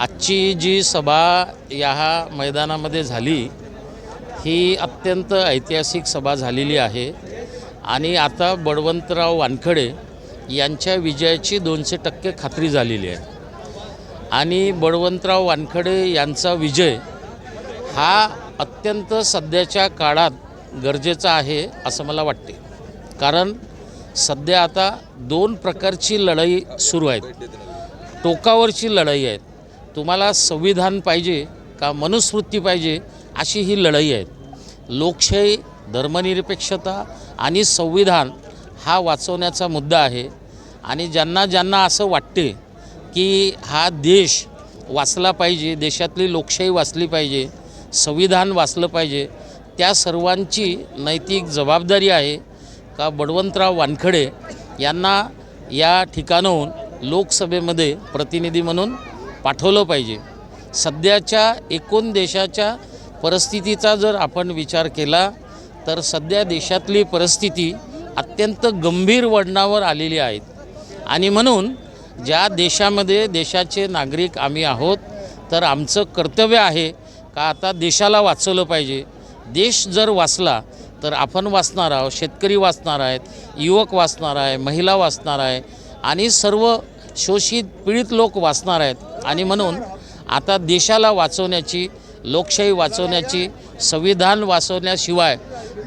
आजची जी सभा या मैदानामध्ये झाली ही अत्यंत ऐतिहासिक सभा झालेली आहे. आणि आता बळवंतराव वानखडे यांच्या विजयाची दोनशे टक्के खात्री झालेली आहे. आणि बळवंतराव वानखडे यांचा विजय हा अत्यंत सध्याच्या काळात गरजेचा आहे असं मला वाटते. कारण सध्या आता दोन प्रकारची लढाई सुरू आहेत. टोकावरची लढाई आहेत. तुम्हाला संविधान पाहिजे का मनुस्मृती पाहिजे अशी ही लढाई आहे लोकशाही धर्मनिरपेक्षता आणि संविधान हा वाचवण्याचा मुद्दा आहे. आणि ज्यांना ज्यांना असं वाटते की हा देश वाचला पाहिजे देशातली लोकशाही वाचली पाहिजे संविधान वाचलं पाहिजे त्या सर्वांची नैतिक जबाबदारी आहे का बडवंतराव वानखडे यांना या ठिकाणाहून लोकसभेमध्ये प्रतिनिधी म्हणून पाठवलं पाहिजे. सध्याच्या एकूण देशाच्या परिस्थितीचा जर आपण विचार केला तर सध्या देशातली परिस्थिती अत्यंत गंभीर वळणावर आलेली आहेत. आणि म्हणून ज्या देशामध्ये देशाचे नागरिक आम्ही आहोत तर आमचं कर्तव्य आहे का आता देशाला वाचवलं पाहिजे? देश जर वाचला तर आपण वाचणार आहोत शेतकरी वाचणार आहेत युवक वाचणार आहे महिला वाचणार आहे आणि सर्व शोषित पीडित लोक वाचणार आहेत. आणि म्हणून आता देशाला वाचवण्याची लोकशाही वाचवण्याची संविधान वाचवण्याशिवाय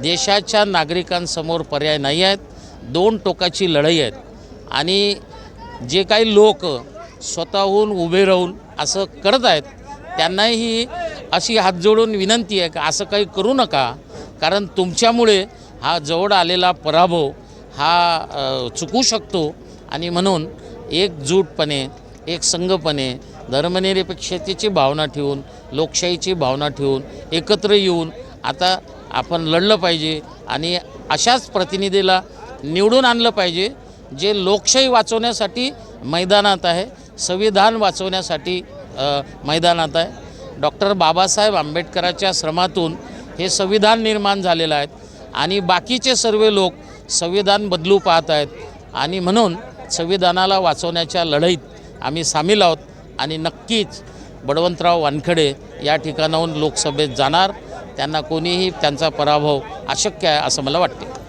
देशाच्या नागरिकांसमोर पर्याय नाही आहेत दोन टोकाची लढाई आहेत. आणि जे काही लोक स्वतःहून उभे राहून असं करत आहेत त्यांनाही अशी हात जोडून विनंती आहे का असं काही करू नका कारण तुमच्यामुळे हा जवळ आलेला पराभव हा चुकू शकतो. आणि म्हणून एकजूटपणे एक संघपणे धर्मनिरपेक्षतेची भावना ठेवून लोकशाहीची भावना ठेवून एकत्र येऊन आता आपण लढलं पाहिजे आणि अशाच प्रतिनिधीला निवडून आणलं पाहिजे जे लोकशाही वाचवण्यासाठी मैदानात आहे संविधान वाचवण्यासाठी मैदानात आहे. डॉक्टर बाबासाहेब आंबेडकराच्या श्रमातून हे संविधान निर्माण झालेलं आहे आणि बाकीचे सर्व लोक संविधान बदलू पाहत आहेत आणि म्हणून संविधानाला वाचवण्याच्या लढाईत आम्ही सामील आहोत आणि नक्कीच बळवंतराव वानखडे या ठिकाणाहून लोकसभेत जाणार. त्यांना कोणीही त्यांचा पराभव अशक्य आहे असं मला वाटते.